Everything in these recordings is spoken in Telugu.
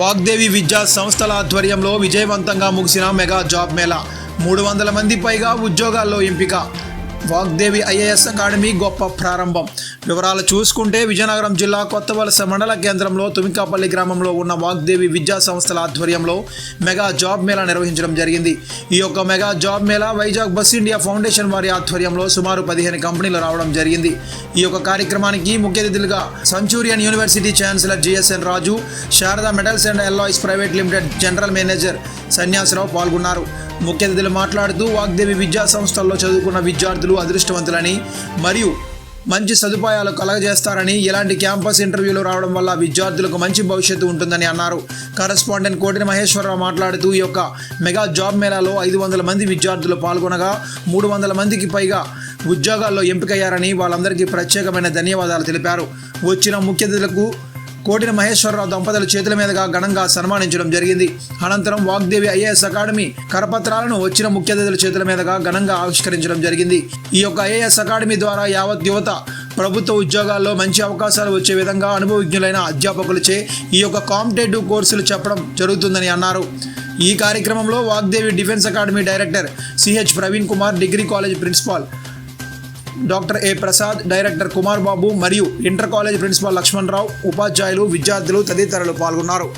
వాగ్దేవి విద్యా సంస్థల ఆధ్వర్యంలో విజయవంతంగా ముగిసిన మెగా జాబ్ మేళా. మూడు వందల మంది పైగా ఉద్యోగాల్లో ఎంపిక. వాగ్దేవి ఐఏఎస్ అకాడమీ గొప్ప ప్రారంభం. వివరాలు చూసుకుంటే విజయనగరం జిల్లా కొత్త వలస మండల కేంద్రంలో తుమికాపల్లి గ్రామంలో ఉన్న వాగ్దేవి విద్యా సంస్థల ఆధ్వర్యంలో మెగా జాబ్ మేళా నిర్వహించడం జరిగింది. ఈ యొక్క mega job mela Vizag bus India foundation వారి ఆధ్వర్యంలో సుమారు పదిహేను కంపెనీలు రావడం జరిగింది. ఈ యొక్క కార్యక్రమానికి ముఖ్య అతిథులుగా Centurion university chancellor GSN Raju Sharada metals and alloys private limited general manager Sanyasarao పాల్గొన్నారు. ముఖ్య అతిథులు మాట్లాడుతూ వాగ్దేవి విద్యా సంస్థల్లో చదువుకున్న విద్యార్థులు అదృష్టవంతులని మరియు మంచి సదుపాయాలు కలగజేస్తారని ఇలాంటి క్యాంపస్ ఇంటర్వ్యూలు రావడం వల్ల విద్యార్థులకు మంచి భవిష్యత్తు ఉంటుందని అన్నారు. కరెస్పాండెంట్ కోటిని మహేశ్వరరావు మాట్లాడుతూ ఈ యొక్క మెగా జాబ్ మేళాలో ఐదు వందల మంది విద్యార్థులు పాల్గొనగా మూడు వందల మందికి పైగా ఉద్యోగాల్లో ఎంపికయ్యారని వాళ్ళందరికీ ప్రత్యేకమైన ధన్యవాదాలు తెలిపారు. వచ్చిన ముఖ్య అతిథులకు కోటిన మహేశ్వరరావు దంపతుల చేతుల మీదుగా ఘనంగా సన్మానించడం జరిగింది. అనంతరం వాగ్దేవి ఐఏఎస్ అకాడమీ కరపత్రాలను వచ్చిన ముఖ్య అతిథుల చేతుల మీదుగా ఘనంగా ఆవిష్కరించడం జరిగింది. ఈ యొక్క ఐఏఎస్ అకాడమీ ద్వారా యావత్ యువత ప్రభుత్వ ఉద్యోగాల్లో మంచి అవకాశాలు వచ్చే విధంగా అనుభవజ్ఞులైన అధ్యాపకులచే ఈ యొక్క కాంపిటేటివ్ కోర్సులు చెప్పడం జరుగుతుందని అన్నారు. ఈ కార్యక్రమంలో Vagdevi defence academy director CH Praveen Kumar degree college principal doctor A Prasad director Kumar Babu మరియు inter college principal Lakshman Rao ఉపాధ్యాయులు విద్యార్థులు తదితరులు పాల్గొన్నారు.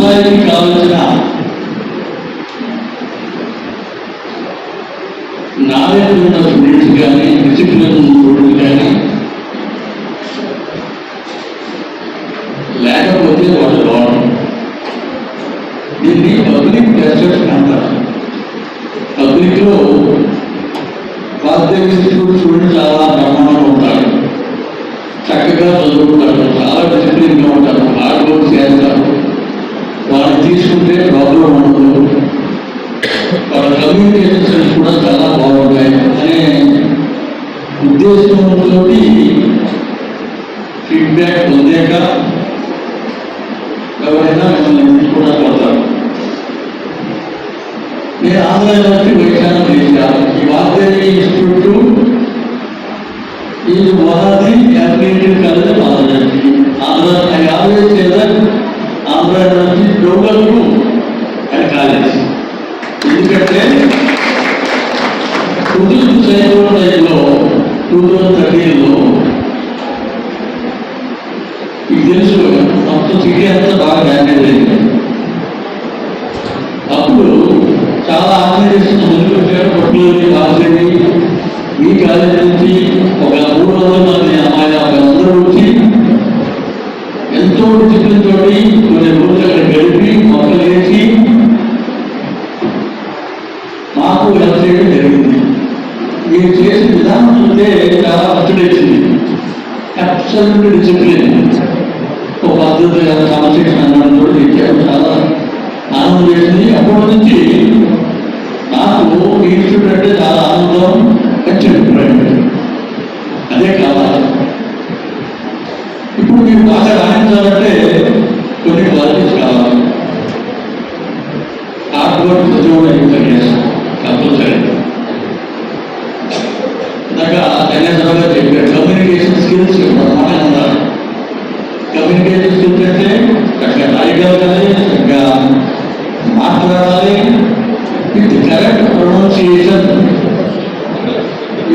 ఒక ఎంప్లాయీకి కావాల్సిన వాళ్ళ కమ్యూనికేషన్ స్కిల్స్ కూడా చాలా బాగుంటాయి అనే ఉద్దేశంతో ఫీడ్బ్యాక్ పొందాక ఎవరైనా మిమ్మల్ని కూడా కొడతారు నేను ఆంధ్ర యూనివర్సిటీ వైశాఖ చేశాను ఈ వాగ్దేవి ఇన్స్టిట్యూట్ ఇది మొదటి affiliated college Andhra Andhra I always say that Andhra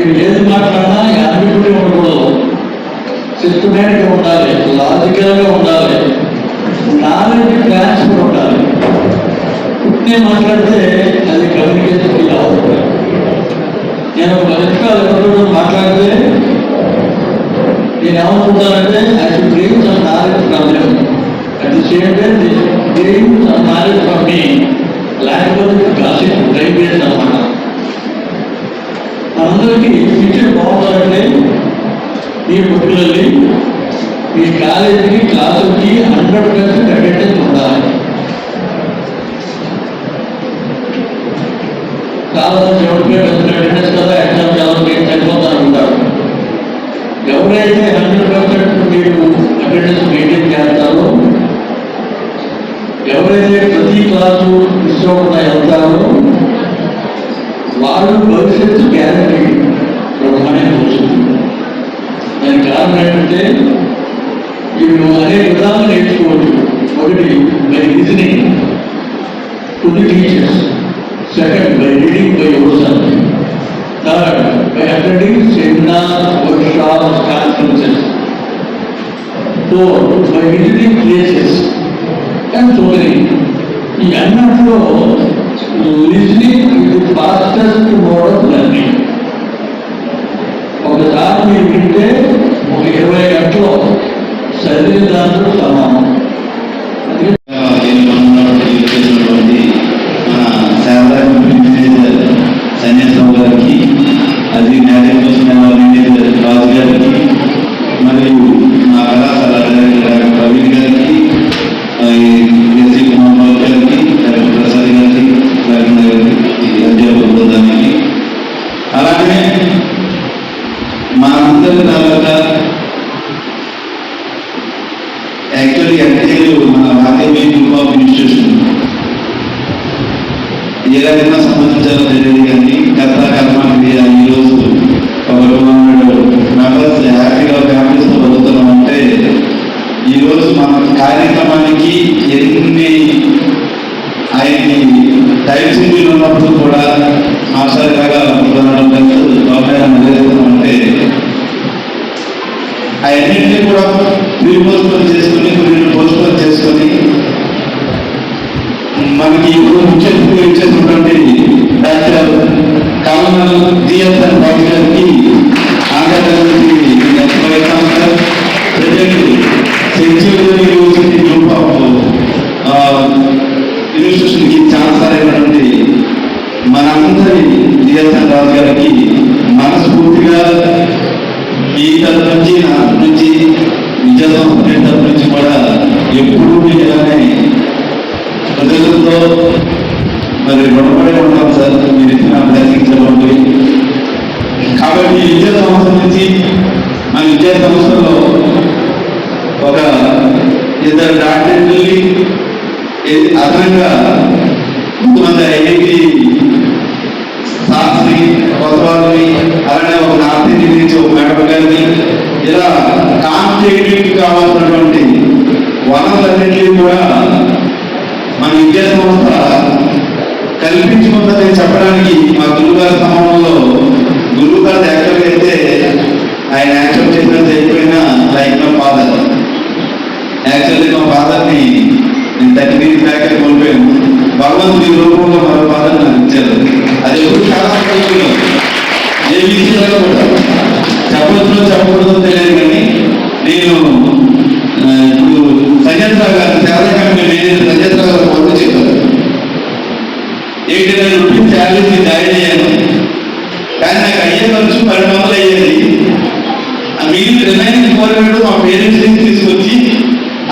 మీరు ఏది మాట్లాడినా యానిబిలిటీ ఉండకూడదు సిస్టమేటిక్గా ఉండాలి లాజికల్గా ఉండాలి నాలెడ్జ్ ట్రాన్స్ఫర్ ఉండాలి పుట్టినే మాట్లాడితే అది కమ్యూనికేషన్ స్కిల్ అవుతుంది నేను ఒక పది నిమిషాలు ఎవరితో మాట్లాడితే నేను ఏమనుకుంటానంటే I should gain some knowledge from them at the same time gain some knowledge from me లేకపోతే గాసిప్ టైం వేస్ట్ అనమాట మనందరికీ ఫ్యూచర్ బాగుండాలంటే మీ పర్టికులర్లీ మీ కాలేజీకి Second, టైం షెడ్యూల్ ఉన్నప్పుడు కూడా మాస్టర్ లాగా ఉండడం ప్లస్ గవర్నమెంట్ నిలదీస్తున్నాం అంటే అవన్నింటినీ కూడా ప్రీపోస్ట్పోన్ చేసుకొని కొన్ని పోస్ట్పోన్ చేసుకొని మనకి ఇప్పుడు ముఖ్యంగా అతిథిగా ఇచ్చేసినటువంటి డాక్టర్ కమల్ జిఎస్ఎన్ బాబు గారికి జిఎస్ఎన్ రాజు గారికి మనస్ఫూర్తిగా ఈ తరఫు నుంచి నా నుంచి విద్యా సంస్థ తరఫు నుంచి కూడా ఎప్పుడూ మీరుగానే ప్రజలతో మరి రుణపడి ఉంటాం సార్. మీరు ఇచ్చిన బ్లెస్సింగ్స్ ఇవ్వండి కాబట్టి విద్యా సంస్థ నుంచి మన విద్యా సంస్థలో ఒక ఇద్దరు డాక్టర్ని అదనంగా కొంతమంది ఐఐటి శాస్త్రి కొత్తవాళ్ళని అలానే ఒక నార్త్ ఇండియన్ నుంచి ఒక మేడం గారిని ఇలా కాంపిటేటివ్ కావాల్సినటువంటి వనరులన్నింటినీ కూడా మన విద్యా సంస్థ కల్పించుకుందని చెప్పడానికి మా గురుగారి సమయంలో గురువు గారు అయితే ఆయన యాక్చువల్ చేసినది అయిపోయినా లైక్ మా ఫాదర్. యాక్చువల్లీ మా ఫాదర్ని నేను థర్టీ డిగ్రీ బ్యాక్ కోల్పోయాను భగవంతుడి రూపంలో మరో పాదం నాకు ఇచ్చారు అది ఎప్పుడు చాలా సంతోషంగా ఏ విషయంలో కూడా చెప్పవచ్చులో చెప్పకూడదో తెలియదు కానీ నేను ఇప్పుడు సజేంద్ర గారు చాలా కంపెనీ మేనేజర్ సజేంద్ర గారు ఫోన్ చెప్పారు. Eighty nine rupees charges join అయ్యాను కానీ నాకు అయ్యే ఖర్చు పది వందలు అయ్యేది. మీరు రిమైనింగ్ ఫోర్ హండ్రెడ్ మా పేరెంట్స్ తీసుకొచ్చి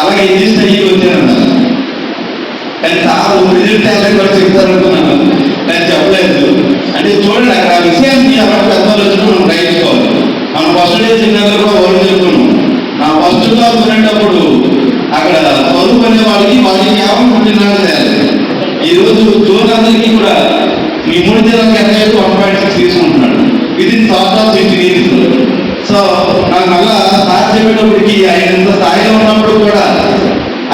అలాగే రిజిస్టర్ అయ్యి వచ్చానన్నారు కానీ సార్ రిజల్ట్ ఎలా కూడా చెప్తారనుకున్నాను. కానీ చెప్పలేదు. అంటే చూడండి అక్కడ ఆ విషయాన్ని ఎవరు మనం గ్రహించుకోవాలి. ఫస్ట్ డే చిన్నగా నా ఫస్ట్ అక్కడ చదువుకునే వాళ్ళకి వాళ్ళకి యాభై పుట్టినాడు ఈ రోజు కూడా మీ మూడు జిల్లాకి ఎంత వన్ పాయింట్ సిక్స్ తీసుకుంటున్నాడు. ఇది థాట్ ఆఫ్ సో నాకు మళ్ళా సార్ చెప్పేటప్పటికి ఆయన ఇంత స్థాయిలో ఉన్నప్పుడు కూడా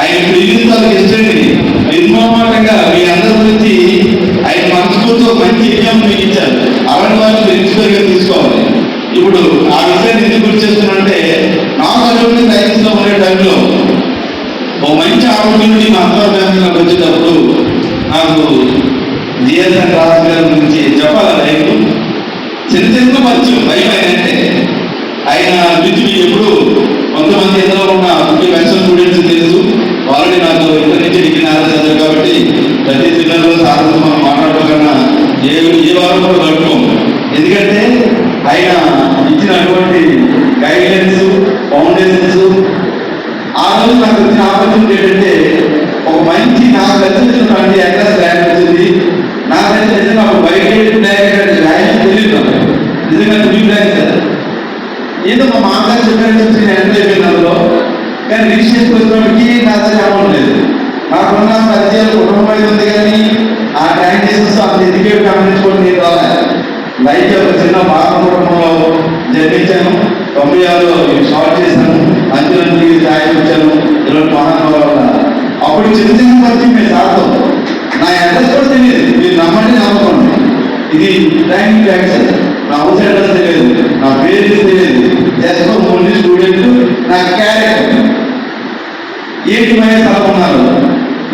ఆయన ప్రియుతాలకు ఇష్టండి నిర్మోహమాటంగా మీ అందరి గురించి ఆయన మనస్ఫూర్తితో మంచి ఎగ్జామ్ మీకు ఇచ్చారు అలాంటి వాళ్ళు మీరు ఇన్స్పైర్గా తీసుకోవాలి ఇప్పుడు ఆ విషయాన్ని ఎందుకు గుర్తు చేస్తున్నానంటే నాకు అటువంటి సైన్స్లో ఉండే టైంలో ఓ మంచి ఆపర్చునిటీ మా అత్తవారి ఫ్యామిలీ నాకు వచ్చేటప్పుడు నాకు జిఎస్ఎన్ రాజు గారి గురించి చెప్పాలి లైఫ్ చిన్న చిన్న పరిచయం భయం అంటే ఆయన గురించి మీకు ఎప్పుడు కొంతమంది ఎంతో ఉన్న ఫిఫ్టీ పర్సెంట్ స్టూడెంట్స్ తెలుసు ఆల్రెడీ నాకు ఇక్కడి నుంచి డిగ్రీ నాలెడ్జ్ చదివారు కాబట్టి ప్రతి చిన్నలో సాధనతో మనం మాట్లాడుకోకుండా ఏ ఏ వారం కూడా గడుపుకోం ఎందుకంటే ఆయన ఇచ్చినటువంటి గైడ్లైన్స్ ఫౌండేషన్స్ ఆ రోజు నాకు వచ్చిన ఆపర్చునిటీ ఏంటంటే ఒక మంచి నాకు నచ్చినటువంటి అడ్రస్ ల్యాండ్ వచ్చింది. నాకైతే నిజంగా ఒక బయట డైరెక్టర్ ల్యాండ్ తెలియదు. నాకు. నిజంగా తెలియదు ర్యాంక్ సార్ ఏదో మా మామగారు చెప్పారని చెప్పి నేను ఎంటర్ అయిపోయిన కానీ రిజిస్ట్రేషన్ వచ్చినప్పటికీ నా దగ్గర అమౌంట్ లేదు. నాకున్న పరిచయాలు కుటుంబం అయితే ఉంది కానీ ఆ ట్యాంక్ ట్రాన్సాక్షన్స్ అంత ఎడ్యుకేట్ గమనించుకొని నేను రాలేదు లైఫ్ ఒక చిన్న బాధ కుటుంబంలో జన్మించాను. తొంభై ఆరులో షార్ట్ చేశాను. అంచులంచులకి స్థాయికి వచ్చాను ఇలాంటి మహానుభావులు అప్పుడు చిన్న చిన్న పరిచయం మీరు సార్తో. నా అడ్రస్ కూడా తెలియదు. మీరు నమ్మండి నమ్మకండి. ఇది ట్రైనింగ్ ట్యాక్స్ నా హౌస్ అడ్రస్ తెలియదు. నా పేరు తెలియదు. జస్ట్ ఓన్లీ స్టూడెంట్ నా క్యారెక్టర్ ఏంటి మహేష్ అలా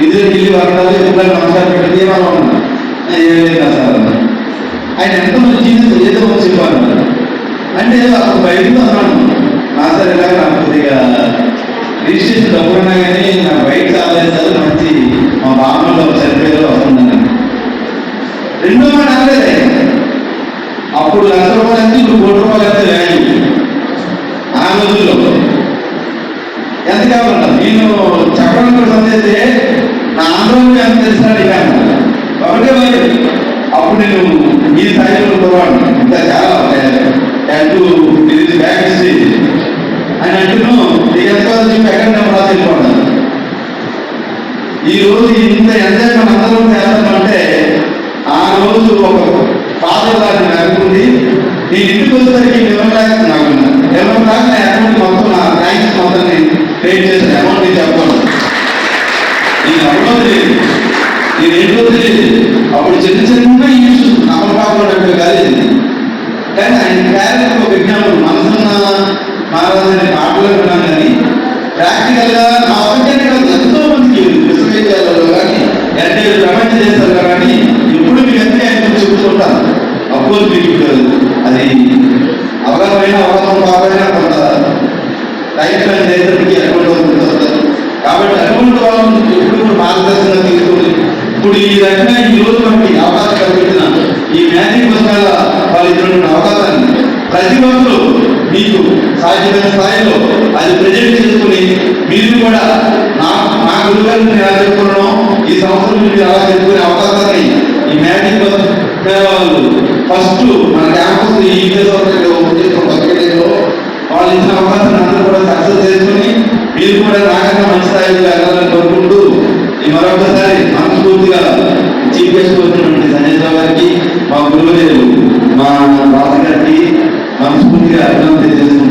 ఇది ఢిల్లీ వరండాలు ఎప్పుడైనా నమస్కారం పెట్టింది ఏమన్నా ఉన్నా ఏం లేదు సార్. అన్నారు. ఆయన ఎంత మంచి ఏదో మంచి చెప్పారు అంటే అప్పుడు బయటకు అన్నాను నా సరే ఇలాగ నాకు కొద్దిగా రిజిస్ట్రేషన్ డబ్బులు ఉన్నా కానీ నా బయట రాలేదు మంచి మా బామ్మలో సరిపోయేదో వస్తుందని రెండో మాట అనలేదే అప్పుడు లక్ష రూపాయలు అంటే ఇప్పుడు కోటి రూపాయలు అయితే వ్యాల్యూ ఆ రోజుల్లో ఎంత కావాలంట? నేను చెప్పడం కూడా సందేస్తే నా ఆంధ్రంలో ఎంత తెలిసినా కానీ ఒకటే మరి అప్పుడు నేను ఈ స్థాయిలో పోవాడు ఇంకా చాలా టూ ఇది బ్యాక్ స్టేజ్ అని అంటున్నాను ఎంత ఎక్కడ రాసి ఈ రోజు ఇంత ఎంజాయ్ మన అందరం చేస్తామంటే ఆ రోజు ఒక ఫాదర్ గారిని అనుకుంది నేను ఇంటికి వచ్చేసరికి లెవెన్ ల్యాక్స్ నాకు లెవెన్ ల్యాక్స్ నా అకౌంట్ మొత్తం నా బ్యాంక్స్ మొత్తం క్రియేట్ చేసిన అమౌంట్ నేను చెప్పాను నేను అవ్వడం లేదు నేను ఏంటో తెలియదు అప్పుడు చిన్న చిన్న ఇష్యూస్ నమ్మకాపడే కాదు ఇది. కానీ ఆయన క్యారెక్టర్ ఒక విజ్ఞానం మనసున్న మహారాజు కానీ ప్రాక్టికల్గా నా అవగాహన ఎంతో మందికి విశ్వవిద్యాలయాల్లో కానీ అంటే ప్రపంచ దేశాల్లో కానీ ఎప్పుడు మీకు అన్ని ఆయన చెబుతుంటాను అప్పుడు మీకు అది అవగాహన అవగాహన కావాలన్నా కొంత టైం స్పెండ్ చేసేటప్పటికి అటువంటి వాళ్ళు వస్తారు కాబట్టి అటువంటి వాళ్ళని ఎప్పుడు కూడా మార్గదర్శనం తీసుకుని ఇప్పుడు ఈ రకంగా ఈ రోజు మనకి అవకాశం కల్పించిన ఈ మ్యాజిక్ పుస్తకాల వాళ్ళు ఇటువంటి అవకాశాన్ని ప్రతి ఒక్కరు మీకు సాధ్యమైన స్థాయిలో అది ప్రజెంట్ చేసుకుని మీరు కూడా నా నా గురుగారిని నేను ఎలా చెప్పుకున్నానో ఈ సంవత్సరం మీరు అలా చెప్పుకునే అవకాశాన్ని ఈ మ్యాజిక్ వాళ్ళు ఫస్ట్ మన క్యాంపస్ ఈ విద్యాసంస్థలో వాళ్ళు ఇచ్చిన అవకాశాన్ని అందరూ కూడా సక్సెస్ చేసుకుని మీరు కూడా నాకన్నా మంచి స్థాయిలో వెళ్ళాలని కోరుకుంటూ ఈ మరొకసారి మనస్ఫూర్తిగా చీఫ్ గెస్ట్ వచ్చినటువంటి సంజయ్ గారికి మా గురువులు మా మనస్ఫూర్తిగా అర్థం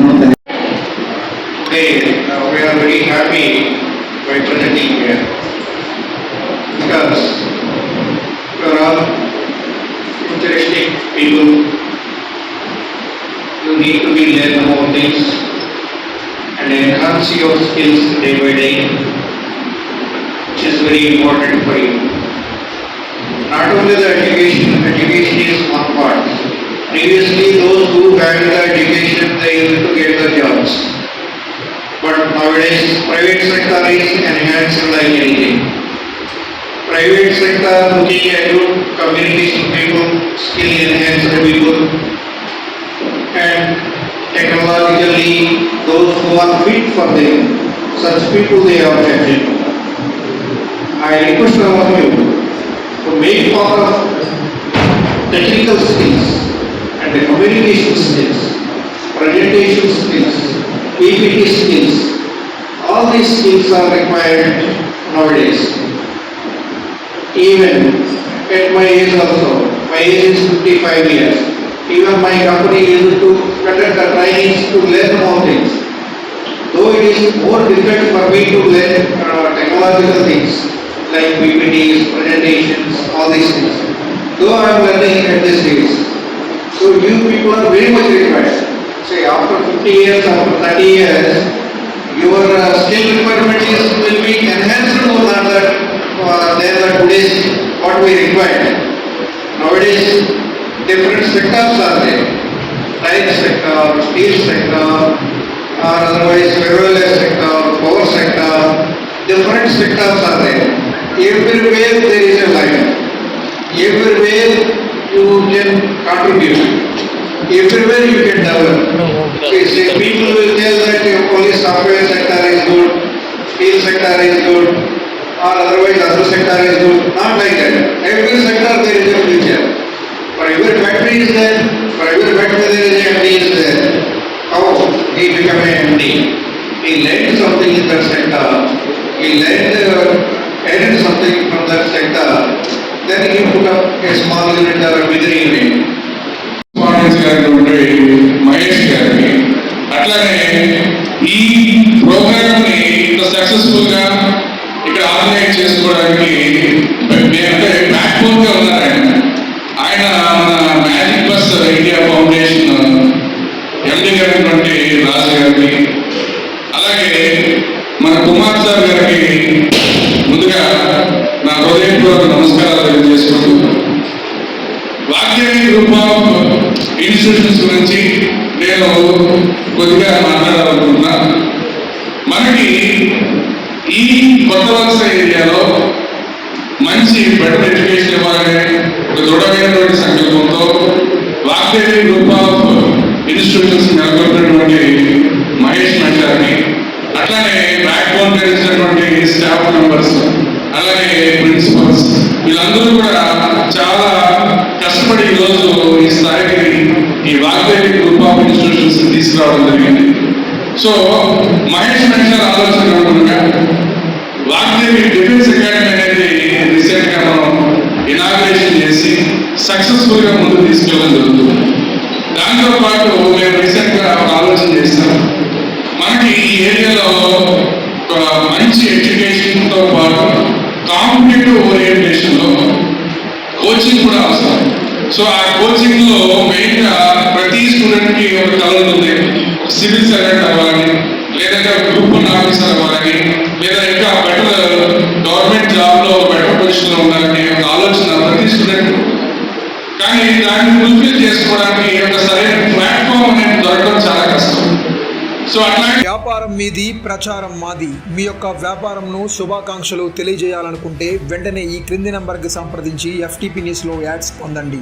the education, used to get the jobs. But nowadays, private sector is enhanced like anything. Private sector looking at good communication people, skill enhanced people. And technologically, those who are fit for them, such people they are catching. I request all of you to make part of technical skills the communication skills, presentation skills, PPT skills. All these skills are required nowadays. Even at my age also, my age is fifty-five years. Even my company used to conduct the trainings to learn more things. Though it is more difficult for me to learn uh, technological things like PPTs, presentations, all these things. Though I am learning at this age. So you people are very much required. Say after fifty years, after thirty years, your uh, skill requirement is will be enhanced more than that, uh, than the today's what we require. Nowadays, different sectors are there. Tire sector, steel sector, or otherwise railway sector, power sector, different sectors are there. Everywhere there is a line. Everywhere you can contribute. Everywhere you can develop. Okay, see, people will tell that your only software sector is good, steel sector is good, or otherwise other sector is good. Not like that. Every sector there is a future. For every factory is there, for every factory there is a institutions గురించి నేను కొద్దిగా మాట్లాడాలనుకుంటున్నా. మనకి ఈ కొత్త వలస ఏరియాలో మంచి బెటర్ ఎడ్యుకేషన్ ఇవ్వాలనే ఒక దృఢమైనటువంటి సంకల్పంతో వాగ్దేవి గ్రూప్ ఆఫ్ ఇన్స్టిట్యూషన్స్ నెలకొల్పినటువంటి మహేష్ గారిని అట్లానే బ్యాక్ బోన్ ఇచ్చినటువంటి స్టాఫ్ మెంబర్స్ అలాగే ప్రిన్సిపల్స్ వీళ్ళందరూ కూడా చాలా కష్టపడి ఈరోజు రోజు ఈ స్థాయికి ఈ వాగ్దేవి గ్రూప్ ఆఫ్ ఇన్స్టిట్యూషన్స్ తీసుకురావడం జరిగింది. సో మహేష్ గారి ఆలోచన అనుకున్నగా వాగ్దేవి డిఫెన్స్ అకాడమీ అనేది రీసెంట్గా మనం ఇనాగ్రేషన్ చేసి సక్సెస్ఫుల్గా ముందుకు తీసుకెళ్ళడం జరుగుతుంది. దాంతో పాటు మేము రీసెంట్గా ఒక ఆలోచన చేస్తాం మనకి ఈ ఏరియాలో ఒక మంచి ఎడ్యుకేషన్తో పాటు కాంపిటేటివ్ ఓరియంటేషన్లో కోచింగ్ కూడా అవసరం. సో ఆ కోచింగ్లో మెయిన్గా ప్రతి స్టూడెంట్కి ఒక కళ ఉంటుంది. సివిల్ సర్వెంట్ అవ్వాలని లేదంటే గ్రూప్ వన్ ఆఫీసర్ అవ్వాలని లేదా ఇంకా బెటర్ గవర్నమెంట్ జాబ్లో బెటర్ పొజిషన్లో ఉండాలని ఒక ఆలోచన ప్రతి స్టూడెంట్ కానీ దాన్ని ఫుల్ఫిల్ చేసుకోవడానికి ఒక సరైన ప్లాట్ఫామ్ అనేది దొరకడం చాలా కష్టం. సో అట్లాంటి వ్యాపారం మీది ప్రచారం మాది. మీ యొక్క వ్యాపారంను శుభాకాంక్షలు తెలియజేయాలనుకుంటే వెంటనే ఈ క్రింది నంబర్కి సంప్రదించి ఎఫ్టీపీ న్యూస్లో యాడ్స్ పొందండి.